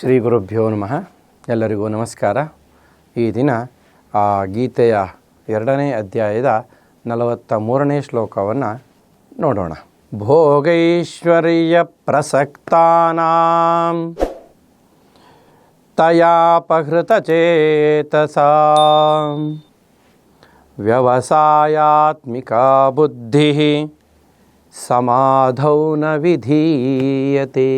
ಶ್ರೀ ಗುರುಭ್ಯೋ ನಮಃ. ಎಲ್ಲರಿಗೂ ನಮಸ್ಕಾರ. ಈ ದಿನ ಆ ಗೀತೆಯ ಎರಡನೇ ಅಧ್ಯಾಯದ ನಲವತ್ತ ಮೂರನೇ ಶ್ಲೋಕವನ್ನು ನೋಡೋಣ. ಭೋಗೈಶ್ವರ್ಯ ಪ್ರಸಕ್ತಾನಾಂ ತಯಾಪಹೃತಚೇತಸಾ ವ್ಯವಸಾಯಾತ್ಮಿಕಾ ಬುದ್ಧಿ ಸಮಾಧೌ ನ ವಿಧೀಯತೆ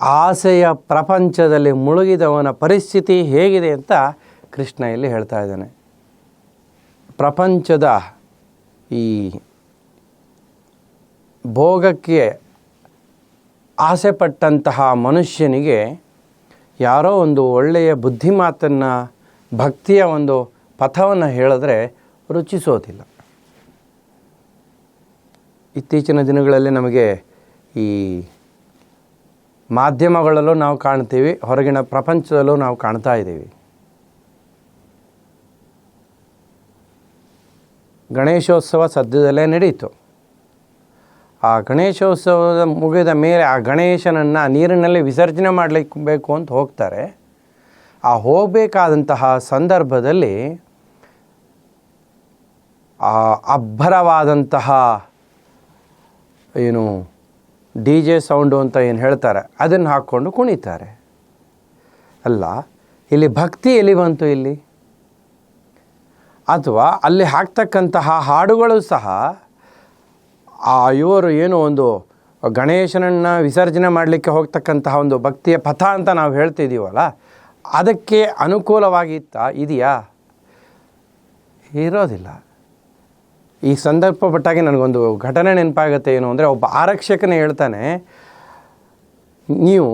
ಆಸೆಯ ಪ್ರಪಂಚದಲ್ಲಿ ಮುಳುಗಿದವನ ಪರಿಸ್ಥಿತಿ ಹೇಗಿದೆ ಅಂತ ಕೃಷ್ಣ ಇಲ್ಲಿ ಹೇಳ್ತಾ ಇದ್ದಾನೆ. ಪ್ರಪಂಚದ ಈ ಭೋಗಕ್ಕೆ ಆಸೆ ಪಟ್ಟಂತಹ ಮನುಷ್ಯನಿಗೆ ಯಾರೋ ಒಂದು ಒಳ್ಳೆಯ ಬುದ್ಧಿಮಾತನ್ನು, ಭಕ್ತಿಯ ಒಂದು ಪಥವನ್ನು ಹೇಳಿದ್ರೆ ರುಚಿಸೋದಿಲ್ಲ. ಇತ್ತೀಚಿನ ದಿನಗಳಲ್ಲಿ ನಮಗೆ ಈ ಮಾಧ್ಯಮಗಳಲ್ಲೂ ನಾವು ಕಾಣ್ತೀವಿ, ಹೊರಗಿನ ಪ್ರಪಂಚದಲ್ಲೂ ನಾವು ಕಾಣ್ತಾ ಇದ್ದೀವಿ. ಗಣೇಶೋತ್ಸವ ಸದ್ಯದಲ್ಲೇ ನಡೆಯಿತು ಆ ಗಣೇಶೋತ್ಸವದ ಮುಗಿದ ಮೇಲೆ ಆ ಗಣೇಶನನ್ನು ನೀರಿನಲ್ಲಿ ವಿಸರ್ಜನೆ ಮಾಡಲಿಕ್ಕೆ ಬೇಕು ಅಂತ ಹೋಗ್ತಾರೆ. ಆ ಹೋಗಬೇಕಾದಂತಹ ಸಂದರ್ಭದಲ್ಲಿ ಆ ಅಬ್ಬರವಾದಂತಹ ಏನು ಡಿ ಜೆ ಸೌಂಡು ಅಂತ ಏನು ಹೇಳ್ತಾರೆ, ಅದನ್ನು ಹಾಕ್ಕೊಂಡು ಕುಣಿತಾರೆ. ಅಲ್ಲ, ಇಲ್ಲಿ ಭಕ್ತಿ ಎಲ್ಲಿ ಬಂತು ಇಲ್ಲಿ? ಅಥವಾ ಅಲ್ಲಿ ಹಾಕ್ತಕ್ಕಂತಹ ಹಾಡುಗಳು ಸಹ, ಆ ಇವರು ಏನು ಒಂದು ಗಣೇಶನನ್ನು ವಿಸರ್ಜನೆ ಮಾಡಲಿಕ್ಕೆ ಹೋಗ್ತಕ್ಕಂತಹ ಒಂದು ಭಕ್ತಿಯ ಪಥ ಅಂತ ನಾವು ಹೇಳ್ತಿದ್ದೀವಲ್ಲ ಅದಕ್ಕೆ ಅನುಕೂಲವಾಗಿತ್ತ ಇದೆಯಾ? ಇರೋದಿಲ್ಲ. ಈ ಸಂದರ್ಭಪಟ್ಟಾಗಿ ನನಗೊಂದು ಘಟನೆ ನೆನಪಾಗುತ್ತೆ ಏನು ಅಂದರೆ ಒಬ್ಬ ಆರಕ್ಷಕನೇ ಹೇಳ್ತಾನೆ, ನೀವು,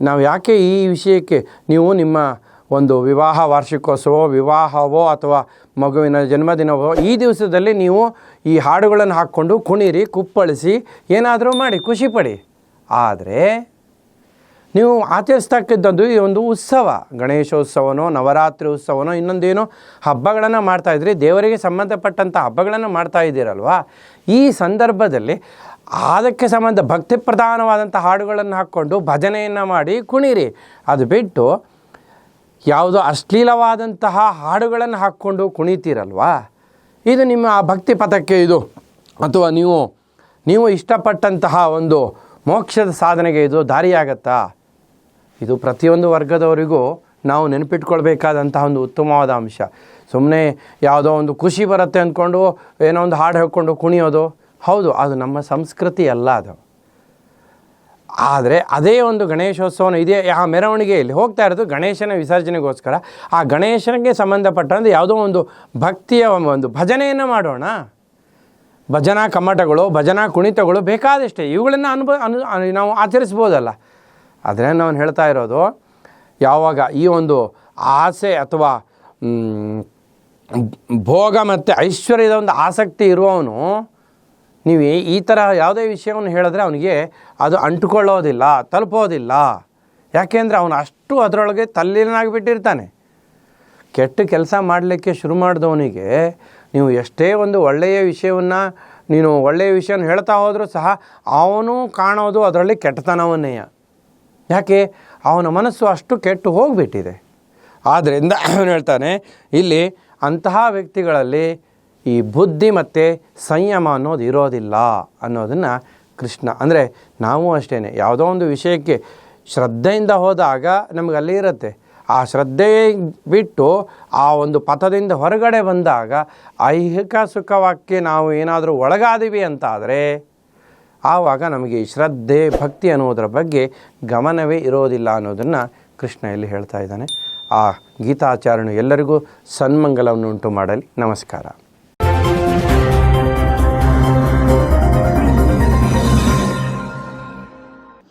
ನಾವು ಯಾಕೆ ಈ ವಿಷಯಕ್ಕೆ, ನೀವು ನಿಮ್ಮ ಒಂದು ವಿವಾಹ ವಾರ್ಷಿಕೋತ್ಸವೋ, ವಿವಾಹವೋ ಅಥವಾ ಮಗುವಿನ ಜನ್ಮದಿನವೋ, ಈ ದಿವಸದಲ್ಲಿ ನೀವು ಈ ಹಾಡುಗಳನ್ನು ಹಾಕ್ಕೊಂಡು ಕುಣಿರಿ ಕುಪ್ಪಳಿಸಿ, ಏನಾದರೂ ಮಾಡಿ ಖುಷಿಪಡಿ ಆದರೆ ನೀವು ಆಚರಿಸ್ತಕ್ಕಂಥದ್ದು ಈ ಒಂದು ಉತ್ಸವ. ಗಣೇಶೋತ್ಸವನೋ, ನವರಾತ್ರಿ ಉತ್ಸವನೋ, ಇನ್ನೊಂದೇನೋ ಹಬ್ಬಗಳನ್ನು ಮಾಡ್ತಾಯಿದ್ರಿ ದೇವರಿಗೆ ಸಂಬಂಧಪಟ್ಟಂಥ ಹಬ್ಬಗಳನ್ನು ಮಾಡ್ತಾ ಇದ್ದೀರಲ್ವಾ? ಈ ಸಂದರ್ಭದಲ್ಲಿ ಅದಕ್ಕೆ ಸಂಬಂಧ ಭಕ್ತಿ ಪ್ರಧಾನವಾದಂಥ ಹಾಡುಗಳನ್ನು ಹಾಕ್ಕೊಂಡು ಭಜನೆಯನ್ನು ಮಾಡಿ ಕುಣಿರಿ ಅದು ಬಿಟ್ಟು ಯಾವುದೋ ಅಶ್ಲೀಲವಾದಂತಹ ಹಾಡುಗಳನ್ನು ಹಾಕ್ಕೊಂಡು ಕುಣಿತೀರಲ್ವಾ? ಇದು ನಿಮ್ಮ ಆ ಭಕ್ತಿ ಪಥಕ್ಕೆ ಇದು. ಅಥವಾ ನೀವು ನೀವು ಇಷ್ಟಪಟ್ಟಂತಹ ಒಂದು ಮೋಕ್ಷದ ಸಾಧನೆಗೆ ಇದು ದಾರಿಯಾಗತ್ತಾ? ಇದು ಪ್ರತಿಯೊಂದು ವರ್ಗದವರಿಗೂ ನಾವು ನೆನಪಿಟ್ಕೊಳ್ಬೇಕಾದಂತಹ ಒಂದು ಉತ್ತಮವಾದ ಅಂಶ. ಸುಮ್ಮನೆ ಯಾವುದೋ ಒಂದು ಖುಷಿ ಬರುತ್ತೆ ಅಂದ್ಕೊಂಡು ಏನೋ ಒಂದು ಹಾಡು ಹೇಳ್ಕೊಂಡು ಕುಣಿಯೋದು, ಹೌದು, ಅದು ನಮ್ಮ ಸಂಸ್ಕೃತಿ ಅಲ್ಲ ಅದು. ಆದರೆ ಅದೇ ಒಂದು ಗಣೇಶೋತ್ಸವನ ಇದೇ ಆ ಮೆರವಣಿಗೆಯಲ್ಲಿ ಹೋಗ್ತಾ ಇರೋದು ಗಣೇಶನ ವಿಸರ್ಜನೆಗೋಸ್ಕರ. ಆ ಗಣೇಶನಿಗೆ ಸಂಬಂಧಪಟ್ಟಂತೆ ಯಾವುದೋ ಒಂದು ಭಕ್ತಿಯ ಒಂದು ಭಜನೆಯನ್ನು ಮಾಡೋಣ. ಭಜನಾ ಕಮ್ಮಟಗಳು ಭಜನಾ ಕುಣಿತಗಳು ಬೇಕಾದಷ್ಟೇ. ಇವುಗಳನ್ನು ಅನುಭವ ಅನು ನಾವು ಆಚರಿಸ್ಬೋದಲ್ಲ. ಆದರೆ ನಾವು ಹೇಳ್ತಾ ಇರೋದು, ಯಾವಾಗ ಈ ಒಂದು ಆಸೆ ಅಥವಾ ಭೋಗ ಮತ್ತು ಐಶ್ವರ್ಯದ ಒಂದು ಆಸಕ್ತಿ ಇರುವವನು, ನೀವು ಈ- ಈ ಥರ ಯಾವುದೇ ವಿಷಯವನ್ನು ಹೇಳಿದ್ರೆ ಅವನಿಗೆ ಅದು ಅಂಟುಕೊಳ್ಳೋದಿಲ್ಲ, ತಲುಪೋದಿಲ್ಲ. ಯಾಕೆಂದರೆ ಅವನು ಅಷ್ಟು ಅದರೊಳಗೆ ತಲ್ಲೀನಾಗಿಬಿಟ್ಟಿರ್ತಾನೆ ಕೆಟ್ಟ ಕೆಲಸ ಮಾಡಲಿಕ್ಕೆ ಶುರು ಮಾಡಿದವನಿಗೆ ನೀವು ಎಷ್ಟೇ ಒಂದು ಒಳ್ಳೆಯ ವಿಷಯವನ್ನು, ನೀನು ಒಳ್ಳೆಯ ವಿಷಯನ ಹೇಳ್ತಾ ಹೋದರೂ ಸಹ ಅವನು ಕಾಣೋದು ಅದರಲ್ಲಿ ಕೆಟ್ಟತನವನ್ನೇ ಯಾಕೆ? ಅವನ ಮನಸ್ಸು ಅಷ್ಟು ಕೆಟ್ಟು ಹೋಗಿಬಿಟ್ಟಿದೆ. ಆದ್ದರಿಂದ ಅವನು ಹೇಳ್ತಾನೆ, ಇಲ್ಲಿ ಅಂತಹ ವ್ಯಕ್ತಿಗಳಲ್ಲಿ ಈ ಬುದ್ಧಿ ಮತ್ತು ಸಂಯಮ ಅನ್ನೋದು ಇರೋದಿಲ್ಲ ಅನ್ನೋದನ್ನು ಕೃಷ್ಣ, ಅಂದರೆ ನಾವು ಅಷ್ಟೇ ಯಾವುದೋ ಒಂದು ವಿಷಯಕ್ಕೆ ಶ್ರದ್ಧೆಯಿಂದ ಹೋದಾಗ ನಮಗೆ ಅಲ್ಲಿ ಇರುತ್ತೆ. ಆ ಶ್ರದ್ಧೆ ಬಿಟ್ಟು ಆ ಒಂದು ಪಥದಿಂದ ಹೊರಗಡೆ ಬಂದಾಗ ಐಹಿಕ ಸುಖವಾಕ್ಯ ನಾವು ಏನಾದರೂ ಒಳಗಾದೀವಿ ಅಂತಾದರೆ ಆವಾಗ ನಮಗೆ ಶ್ರದ್ಧೆ, ಭಕ್ತಿ ಅನ್ನೋದರ ಬಗ್ಗೆ ಗಮನವೇ ಇರೋದಿಲ್ಲ ಅನ್ನೋದನ್ನು ಕೃಷ್ಣ ಇಲ್ಲಿ ಹೇಳ್ತಾ ಇದ್ದಾನೆ. ಆ ಗೀತಾಚಾರಣೆ ಎಲ್ಲರಿಗೂ ಸನ್ಮಂಗಲವನ್ನುಂಟು ಮಾಡಲಿ. ನಮಸ್ಕಾರ.